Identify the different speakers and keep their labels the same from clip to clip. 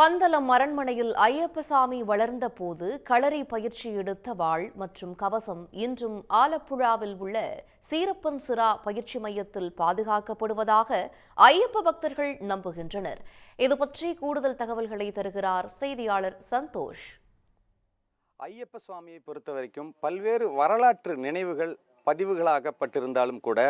Speaker 1: பந்தலம் அரண்மனையில் ஐயப்பசாமி வளர்ந்த போது களரி பயிற்சி எடுத்த வாள் மற்றும் கவசம் இன்றும் ஆலப்புழாவில் உள்ள சீரப்பன் சிரா பயிற்சி மையத்தில் பாதுகாக்கப்படுவதாக ஐயப்ப பக்தர்கள் நம்புகின்றனர். இதுபற்றி கூடுதல் தகவல்களை தருகிறார் செய்தியாளர் சந்தோஷ்.
Speaker 2: ஐயப்ப சுவாமியை பொறுத்த வரைக்கும் பல்வேறு வரலாற்று நினைவுகள் பதிவுகளாகப்பட்டிருந்தாலும் கூட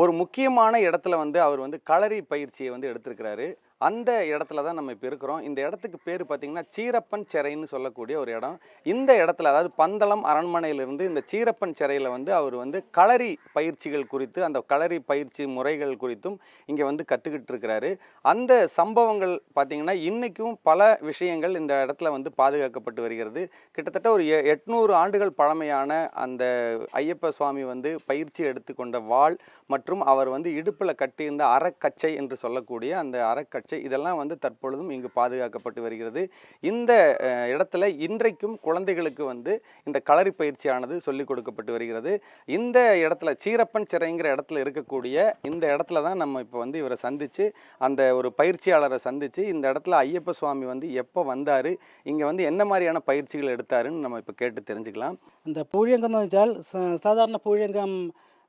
Speaker 2: ஒரு முக்கியமான இடத்துல வந்து அவர் வந்து களரி பயிற்சியை வந்து எடுத்திருக்கிறாரு. அந்த இடத்துல தான் நம்ம இப்போ இருக்கிறோம். இந்த இடத்துக்கு பேர் பார்த்திங்கன்னா சீரப்பன் சிறைன்னு சொல்லக்கூடிய ஒரு இடம். இந்த இடத்துல அதாவது பந்தளம் அரண்மனையிலிருந்து இந்த சீரப்பன் சிறையில் வந்து அவர் வந்து களரி பயிற்சிகள் குறித்து அந்த களரி பயிற்சி முறைகள் குறித்தும் இங்கே வந்து கற்றுக்கிட்டு இருக்கிறாரு. அந்த சம்பவங்கள் பார்த்திங்கன்னா இன்றைக்கும் பல விஷயங்கள் இந்த இடத்துல வந்து பாதுகாக்கப்பட்டு வருகிறது. கிட்டத்தட்ட ஒரு எ- எட்நூறு ஆண்டுகள் பழமையான அந்த ஐயப்ப சுவாமி வந்து பயிற்சி எடுத்துக்கொண்ட வாள் மற்றும் அவர் வந்து இடுப்பில் கட்டியிருந்த அறக்கச்சை என்று சொல்லக்கூடிய அந்த அறக்கச்சை இதெல்லாம் வந்து தற்பொழுதும் இங்கு பாதுகாக்கப்பட்டு வருகிறது இந்த அஹ், இடத்துல இன்றைக்கும் குழந்தைகளுக்கு வந்து இந்த களரி பயிற்சியானது சொல்லிக் கொடுக்கப்பட்டு வருகிறது இந்த இடத்துல சீரப்பன் சிறைங்கிற இடத்துல இருக்கக்கூடிய இந்த இடத்துல தான் நம்ம இப்போ வந்து இவரை சந்தித்து அந்த ஒரு பயிற்சியாளரை சந்தித்து இந்த இடத்துல ஐயப்ப சுவாமி வந்து எப்போ வந்தார் இங்கே வந்து என்ன மாதிரியான பயிற்சிகள் எடுத்தாருன்னு நம்ம இப்போ கேட்டு தெரிஞ்சுக்கலாம்
Speaker 3: இந்த പൂഴിയങ്കം എന്ന് വെച്ചാൽ സ- സാധാരണ പൂഴിയങ്കം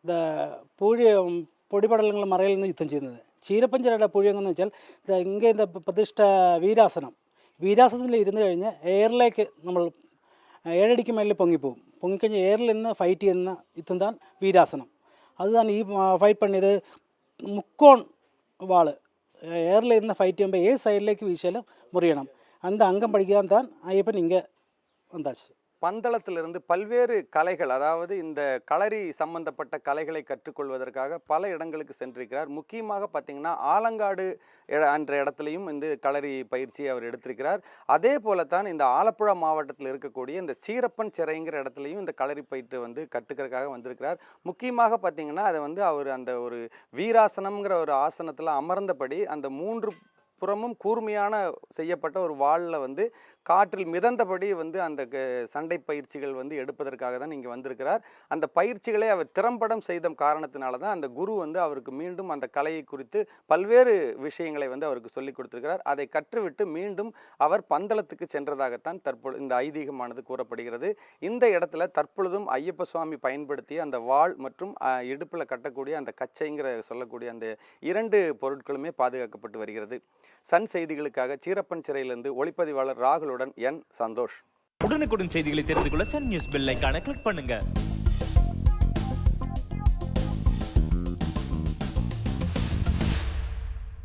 Speaker 3: ഇത് പൂഴി പൊടിപടലങ്ങൾ മറയിൽ നിന്ന് യുദ്ധം ചെയ്യുന്നത് ചീരപ്പഞ്ചിലയുടെ പുഴിയങ്ങെന്ന് വെച്ചാൽ ഇങ്ങനെ പ്രതിഷ്ഠ വീരാസനം. വീരാസനത്തിൽ ഇരുന്ന് കഴിഞ്ഞ് എയറിലേക്ക് നമ്മൾ ഏഴടിക്ക് മേളിൽ പൊങ്ങിപ്പോവും. പൊങ്ങിക്കഴിഞ്ഞ് എയറിൽ നിന്ന് ഫൈറ്റ് ചെയ്യുന്ന ഇത്തുന്താൻ വീരാസനം. അതുതന്നെ ഈ ഫൈറ്റ് പണിയത് മുക്കോൺ വാൾ. എയറിൽ നിന്ന് ഫൈറ്റ് ചെയ്യുമ്പോൾ ഏത് സൈഡിലേക്ക് വീശാലും മുറിയണം. അന്ത അംഗം പഠിക്കാൻ താൻ അയ്യപ്പൻ ഇങ്ങനെ എന്താ
Speaker 2: பந்தளத்திலிருந்து பல்வேறு கலைகள் அதாவது இந்த களரி சம்பந்தப்பட்ட கலைகளை கற்றுக்கொள்வதற்காக பல இடங்களுக்கு சென்றிருக்கிறார். முக்கியமாக பார்த்தீங்கன்னா ஆலங்காடு என்ற இடத்துலையும் இந்த களரி பயிற்சியை அவர் எடுத்திருக்கிறார். அதே போலத்தான் இந்த ஆலப்புழா மாவட்டத்தில் இருக்கக்கூடிய இந்த சீரப்பன் சிறைங்கிற இடத்துலையும் இந்த களரி பயிற்று வந்து கற்றுக்கிறதுக்காக வந்திருக்கிறார். முக்கியமாக பார்த்தீங்கன்னா அதை வந்து அவர் அந்த ஒரு வீராசனம்ங்கிற ஒரு ஆசனத்தில் அமர்ந்தபடி அந்த மூன்று புறமும் கூர்மையான செய்யப்பட்ட ஒரு வாளில் வந்து காற்றில் மிதந்தபடி வந்து அந்த க- சண்டை பயிற்சிகள் வந்து எடுப்பதற்காக தான் இங்கே வந்திருக்கிறார். அந்த பயிற்சிகளை அவர் திறம்படம் செய்த காரணத்தினால தான் அந்த குரு வந்து அவருக்கு மீண்டும் அந்த கலையை குறித்து பல்வேறு விஷயங்களை வந்து அவருக்கு சொல்லிக் கொடுத்திருக்கிறார். அதை கற்றுவிட்டு மீண்டும் அவர் பந்தளத்துக்கு சென்றதாகத்தான் தற்பொழுது இந்த ஐதீகமானது கூறப்படுகிறது. இந்த இடத்துல தற்பொழுதும் ஐயப்ப சுவாமி பயன்படுத்திய அந்த வாள் மற்றும் இடுப்பில் கட்டக்கூடிய அந்த கச்சைங்கிற சொல்லக்கூடிய அந்த இரண்டு பொருட்களுமே பாதுகாக்கப்பட்டு வருகிறது. சன் செய்திகளுக்காக சீரப்பன் சிறையிலிருந்து ஒளிப்பதிவாளர் ராகுலுடன் என் சந்தோஷ்.
Speaker 4: உடனுக்குடன் செய்திகளை தெரிந்து கொள்ள சன் நியூஸ் பெல் ஐக்கான கிளிக் பண்ணுங்க.